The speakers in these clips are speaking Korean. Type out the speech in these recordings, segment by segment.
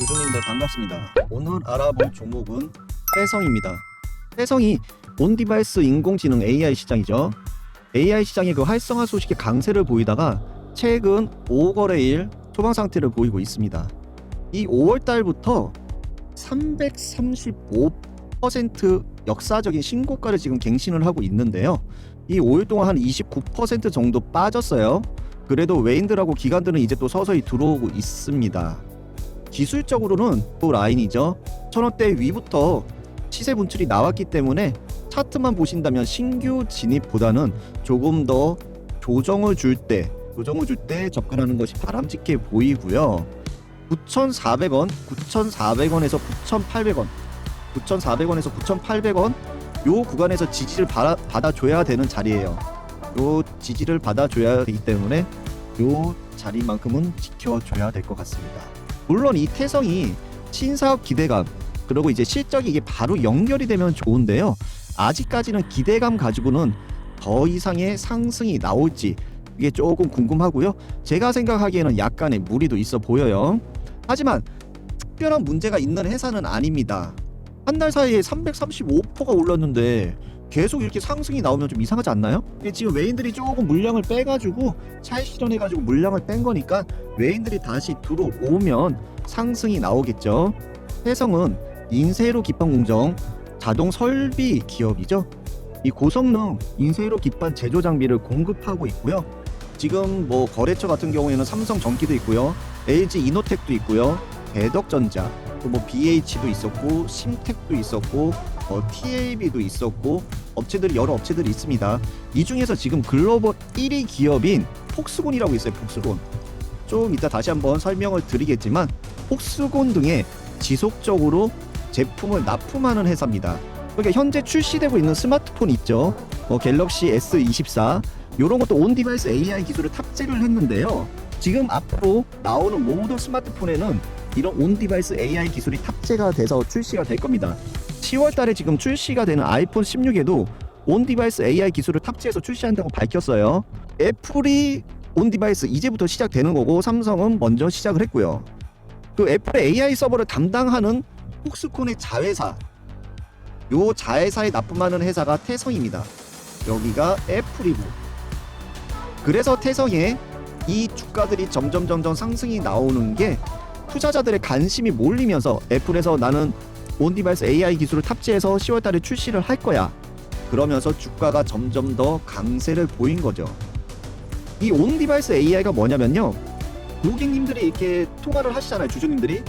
교주님들 반갑습니다. 오늘 알아볼 종목은 해성입니다. 해성이 온디바이스 인공지능 AI 시장이죠. AI 시장의 그 활성화 소식에 강세를 보이다가 최근 5거래일 초반 상태를 보이고 있습니다. 이 5월 달부터 335% 역사적인 신고가를 지금 갱신을 하고 있는데요. 이 5일 동안 한 29% 정도 빠졌어요. 그래도 외인들하고 기관들은 이제 또 서서히 들어오고 있습니다. 기술적으로는 또 라인이죠. 천원대 위부터 시세 분출이 나왔기 때문에 차트만 보신다면 신규 진입보다는 조금 더 조정을 줄 때, 조정을 줄 때 접근하는 것이 바람직해 보이고요. 9,400원, 9,400원에서 9,800원, 9,400원에서 9,800원 요 구간에서 지지를 받아, 받아줘야 되는 자리예요. 요 지지를 받아줘야 되기 때문에 요 자리만큼은 지켜줘야 될 것 같습니다. 물론 이 태성이 신사업 기대감 그리고 이제 실적이 이게 바로 연결이 되면 좋은데요. 아직까지는 기대감 가지고는 더 이상의 상승이 나올지 이게 조금 궁금하고요. 제가 생각하기에는 약간의 무리도 있어 보여요. 하지만 특별한 문제가 있는 회사는 아닙니다. 한 달 사이에 335%가 올랐는데 계속 이렇게 상승이 나오면 좀 이상하지 않나요? 지금 외인들이 조금 물량을 빼가지고 차익 실현해가지고 물량을 뺀 거니까 외인들이 다시 들어오면 상승이 나오겠죠. 해성은 인쇄로 기판 공정 자동 설비 기업이죠. 이 고성능 인쇄로 기판 제조 장비를 공급하고 있고요. 지금 뭐 거래처 같은 경우에는 삼성 전기도 있고요. LG 이노텍도 있고요. 대덕전자, 또 뭐 BH도 있었고 심텍도 있었고 어, TAB도 있었고 업체들이 여러 업체들이 있습니다. 이 중에서 지금 글로벌 1위 기업인 폭스곤이라고 있어요. 폭스곤. 좀 이따 다시 한번 설명을 드리겠지만 폭스곤 등에 지속적으로 제품을 납품하는 회사입니다. 그러니까 현재 출시되고 있는 스마트폰 있죠. 뭐 갤럭시 S24 이런 것도 온 디바이스 AI 기술을 탑재를 했는데요. 지금 앞으로 나오는 모든 스마트폰에는 이런 온 디바이스 AI 기술이 탑재가 돼서 출시가 될 겁니다. 10월 달에 지금 출시가 되는 아이폰 16에도 온 디바이스 AI 기술을 탑재해서 출시한다고 밝혔어요. 애플이 온 디바이스 이제부터 시작되는 거고 삼성은 먼저 시작을 했고요. 그 애플의 AI 서버를 담당하는 폭스콘의 자회사 요 자회사에 납품하는 회사가 태성입니다. 여기가 애플이고 그래서 태성에 이 주가들이 점점 점점 상승이 나오는 게 투자자들의 관심이 몰리면서 애플에서 나는 온디바이스 AI 기술을 탑재해서 10월 달에 출시를 할 거야. 그러면서 주가가 점점 더 강세를 보인 거죠. 이 온디바이스 AI가 뭐냐면요. 고객님들이 이렇게 통화를 하시잖아요. 주주님들이.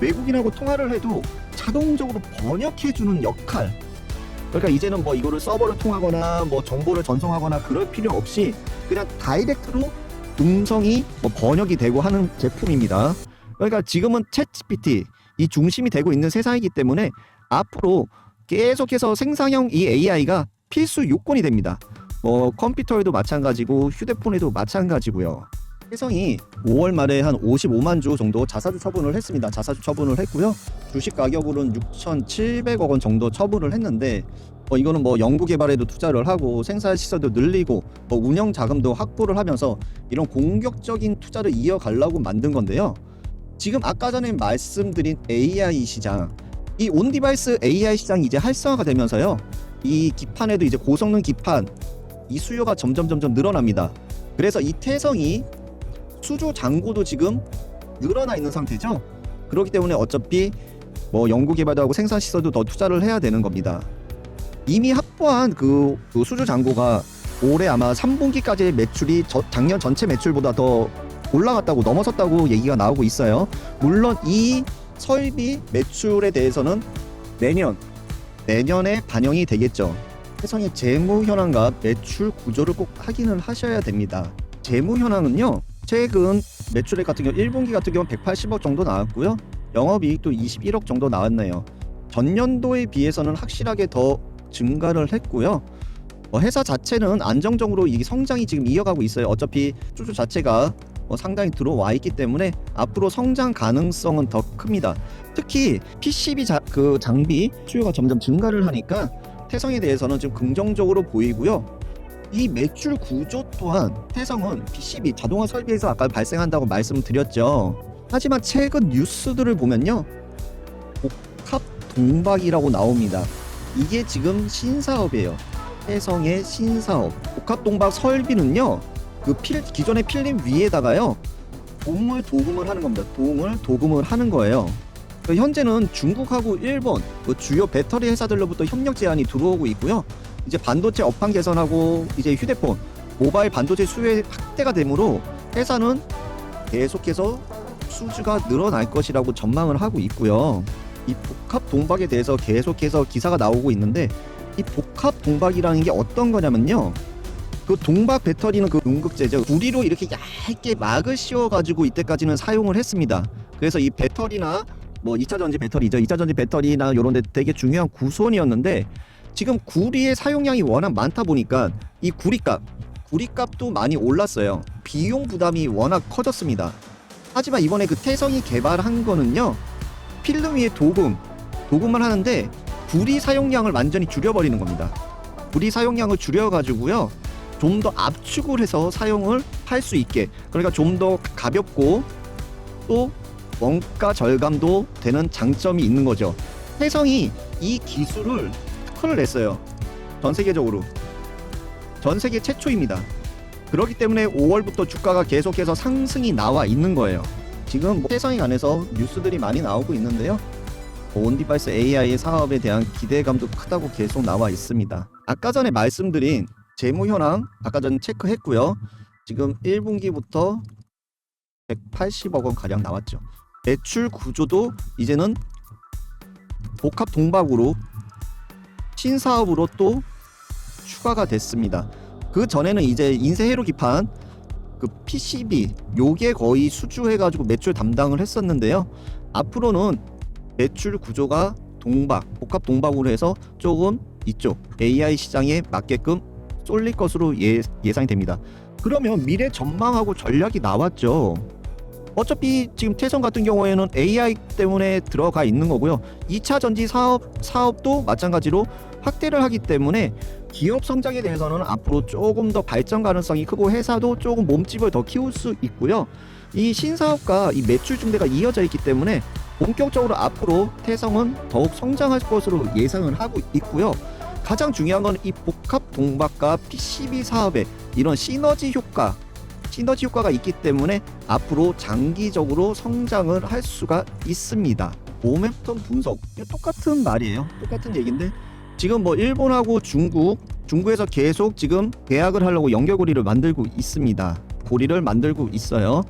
외국인하고 통화를 해도 자동적으로 번역해 주는 역할. 그러니까 이제는 뭐 이거를 서버를 통하거나 뭐 정보를 전송하거나 그럴 필요 없이 그냥 다이렉트로 음성이 뭐 번역이 되고 하는 제품입니다. 그러니까 지금은 챗 GPT 이 중심이 되고 있는 세상이기 때문에 앞으로 계속해서 생산형 이 AI가 필수 요건이 됩니다. 뭐 컴퓨터에도 마찬가지고 휴대폰에도 마찬가지고요. 해성이 5월 말에 한 55만 주 정도 자사주 처분을 했습니다. 자사주 처분을 했고요. 주식 가격으로는 6,700억 원 정도 처분을 했는데 뭐 이거는 뭐 연구 개발에도 투자를 하고 생산 시설도 늘리고 뭐 운영 자금도 확보를 하면서 이런 공격적인 투자를 이어가려고 만든 건데요. 지금 아까 전에 말씀드린 AI 시장 이 온 디바이스 AI 시장이 이제 활성화가 되면서요. 이 기판에도 이제 고성능 기판 이 수요가 점점 점점 늘어납니다. 그래서 이 태성이 수주 잔고도 지금 늘어나 있는 상태죠. 그렇기 때문에 어차피 뭐 연구 개발도 하고 생산 시설도 더 투자를 해야 되는 겁니다. 이미 확보한 그, 그 수주 잔고가 올해 아마 3분기까지의 매출이 저, 작년 전체 매출보다 더 올라갔다고 넘어섰다고 얘기가 나오고 있어요. 물론 이 설비 매출에 대해서는 내년 내년에 반영이 되겠죠. 해성의 재무 현황과 매출 구조를 꼭 확인을 하셔야 됩니다. 재무 현황은요. 최근 매출액 같은 경우 1분기 같은 경우 180억 정도 나왔고요. 영업이익도 21억 정도 나왔네요. 전년도에 비해서는 확실하게 더 증가를 했고요. 어, 회사 자체는 안정적으로 이 성장이 지금 이어가고 있어요. 어차피 주주 자체가 어, 상당히 들어와 있기 때문에 앞으로 성장 가능성은 더 큽니다. 특히 PCB 자, 그 장비 수요가 점점 증가를 하니까 태성에 대해서는 좀 긍정적으로 보이고요. 이 매출 구조 또한 태성은 PCB 자동화 설비에서 아까 발생한다고 말씀드렸죠. 하지만 최근 뉴스들을 보면요. 복합 동박이라고 나옵니다. 이게 지금 신사업이에요. 해성의 신사업. 복합 동박 설비는요. 그 필, 기존의 필름 위에다가요. 동을 도금을 하는 겁니다. 동을 도금을 하는 거예요. 그 현재는 중국하고 일본 그 주요 배터리 회사들로부터 협력 제안이 들어오고 있고요. 이제 반도체 업황 개선하고 이제 휴대폰, 모바일 반도체 수요 확대가 되므로 회사는 계속해서 수주가 늘어날 것이라고 전망을 하고 있고요. 이 복합 동박에 대해서 계속해서 기사가 나오고 있는데 이 복합 동박이라는 게 어떤 거냐면요. 그 동박 배터리는 그 음극재죠. 구리로 이렇게 얇게 막을 씌워 가지고 이때까지는 사용을 했습니다. 그래서 이 배터리나 뭐 2차 전지 배터리죠. 2차 전지 배터리나 이런 데 되게 중요한 구손이었는데 지금 구리의 사용량이 워낙 많다 보니까 이 구리값 구리값도 많이 올랐어요. 비용 부담이 워낙 커졌습니다. 하지만 이번에 그 태성이 개발한 거는요. 필름 위에 도금, 도금을 하는데 구리 사용량을 완전히 줄여버리는 겁니다. 구리 사용량을 줄여가지고요. 좀 더 압축을 해서 사용을 할 수 있게 그러니까 좀 더 가볍고 또 원가 절감도 되는 장점이 있는 거죠. 태성이 이 기술을 특허를 냈어요. 전 세계적으로. 전 세계 최초입니다. 그렇기 때문에 5월부터 주가가 계속해서 상승이 나와 있는 거예요. 지금 뭐 태성에 관해서 뉴스들이 많이 나오고 있는데요. 온디바이스 AI 사업에 대한 기대감도 크다고 계속 나와 있습니다. 아까 전에 말씀드린 재무 현황 아까 전 체크했고요. 지금 1분기부터 180억 원 가량 나왔죠. 매출 구조도 이제는 복합 동박으로 신사업으로 또 추가가 됐습니다. 그 전에는 이제 인쇄회로 기판 그 PCB 요게 거의 수주해가지고 매출 담당을 했었는데요. 앞으로는 매출 구조가 동박 복합 동박으로 해서 조금 이쪽 AI 시장에 맞게끔 쏠릴 것으로 예, 예상이 됩니다. 그러면 미래 전망하고 전략이 나왔죠. 어차피 지금 태성 같은 경우에는 AI 때문에 들어가 있는 거고요. 2차 전지 사업 사업도 마찬가지로 확대를 하기 때문에 기업 성장에 대해서는 앞으로 조금 더 발전 가능성이 크고 회사도 조금 몸집을 더 키울 수 있고요. 이 신사업과 이 매출 증대가 이어져 있기 때문에 본격적으로 앞으로 태성은 더욱 성장할 것으로 예상을 하고 있고요. 가장 중요한 건 이 복합 동박과 PCB 사업의 이런 시너지 효과, 시너지 효과가 있기 때문에 앞으로 장기적으로 성장을 할 수가 있습니다. 모멘텀 분석 이거 똑같은 말이에요. 똑같은 얘기인데 지금 뭐 일본하고 중국, 중국에서 계속 지금 계약을 하려고 연결고리를 만들고 있습니다. 고리를 만들고 있어요.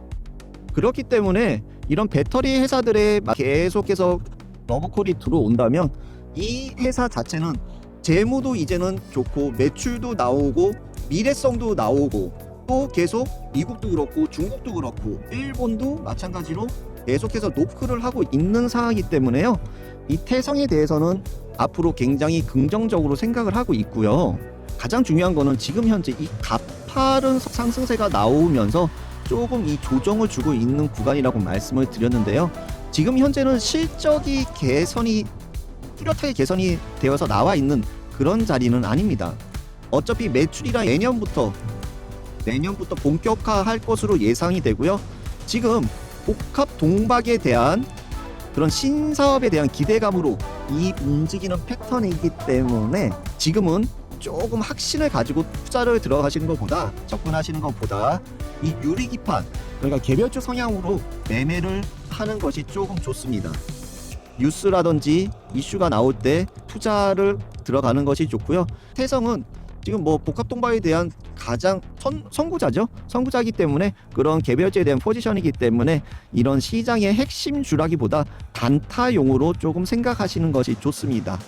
그렇기 때문에 이런 배터리 회사들의 막 계속해서 러브콜이 들어온다면 이 회사 자체는 재무도 이제는 좋고 매출도 나오고 미래성도 나오고 또 계속 미국도 그렇고 중국도 그렇고 일본도 마찬가지로 계속해서 노크를 하고 있는 상황이기 때문에요. 이 태성에 대해서는 앞으로 굉장히 긍정적으로 생각을 하고 있고요. 가장 중요한 거는 지금 현재 이 가파른 상승세가 나오면서 조금 이 조정을 주고 있는 구간이라고 말씀을 드렸는데요. 지금 현재는 실적이 개선이 뚜렷하게 개선이 되어서 나와 있는 그런 자리는 아닙니다. 어차피 매출이랑 내년부터 내년부터 본격화할 것으로 예상이 되고요. 지금 복합 동박에 대한 그런 신사업에 대한 기대감으로 이 움직이는 패턴이기 때문에 지금은 조금 확신을 가지고 투자를 들어가시는 것보다 접근하시는 것보다 이 유리기판 그러니까 개별주 성향으로 매매를 하는 것이 조금 좋습니다. 뉴스라든지 이슈가 나올 때 투자를 들어가는 것이 좋고요. 태성은 지금 뭐 복합 동박에 대한 가장 선, 선구자죠. 선구자이기 때문에 그런 개별주에 대한 포지션이기 때문에 이런 시장의 핵심 주라기보다 단타용으로 조금 생각하시는 것이 좋습니다.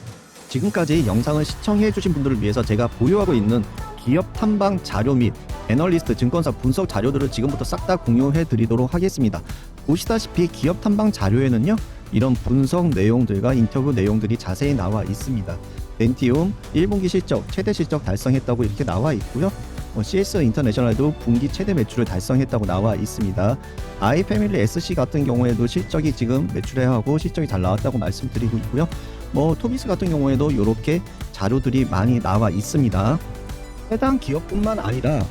지금까지 영상을 시청해 주신 분들을 위해서 제가 보유하고 있는 기업 탐방 자료 및 애널리스트 증권사 분석 자료들을 지금부터 싹 다 공유해 드리도록 하겠습니다. 보시다시피 기업 탐방 자료에는요. 이런 분석 내용들과 인터뷰 내용들이 자세히 나와 있습니다. 덴티움 1분기 실적 최대 실적 달성했다고 이렇게 나와 있고요. 뭐 CS 인터내셔널도 분기 최대 매출을 달성했다고 나와 있습니다. 아이패밀리 SC 같은 경우에도 실적이 지금 매출액하고 실적이 잘 나왔다고 말씀드리고 있고요. 뭐 토비스 같은 경우에도 이렇게 자료들이 많이 나와 있습니다. 해당 기업뿐만 아니라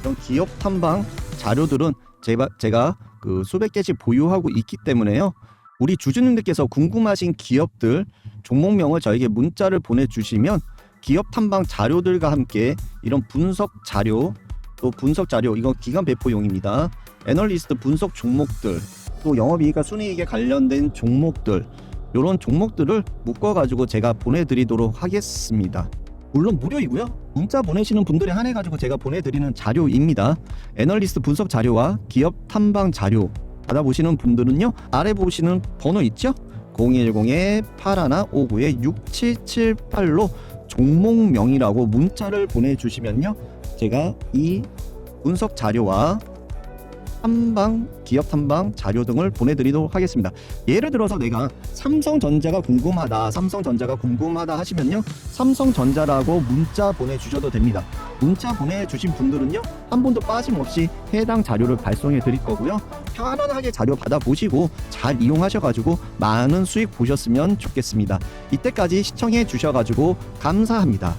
이런 기업 탐방 자료들은 제가, 제가 그 수백 개씩 보유하고 있기 때문에요. 우리 주주님들께서 궁금하신 기업들 종목명을 저에게 문자를 보내주시면 기업 탐방 자료들과 함께 이런 분석 자료 또 분석 자료 이건 기간 배포용입니다. 애널리스트 분석 종목들 또 영업이익과 순이익에 관련된 종목들 이런 종목들을 묶어가지고 제가 보내드리도록 하겠습니다. 물론 무료이고요. 문자 보내시는 분들에 한해 가지고 제가 보내드리는 자료입니다. 애널리스트 분석 자료와 기업 탐방 자료 받아보시는 분들은요 아래 보시는 번호 있죠? 010-8159-6778로 종목명이라고 문자를 보내주시면요 제가 이 분석 자료와 탐방 기업 탐방 자료 등을 보내드리도록 하겠습니다. 예를 들어서 내가 삼성전자가 궁금하다, 삼성전자가 궁금하다 하시면요, 삼성전자라고 문자 보내주셔도 됩니다. 문자 보내주신 분들은요, 한 번도 빠짐없이 해당 자료를 발송해 드릴 거고요. 편안하게 자료 받아보시고 잘 이용하셔가지고 많은 수익 보셨으면 좋겠습니다. 이때까지 시청해 주셔가지고 감사합니다.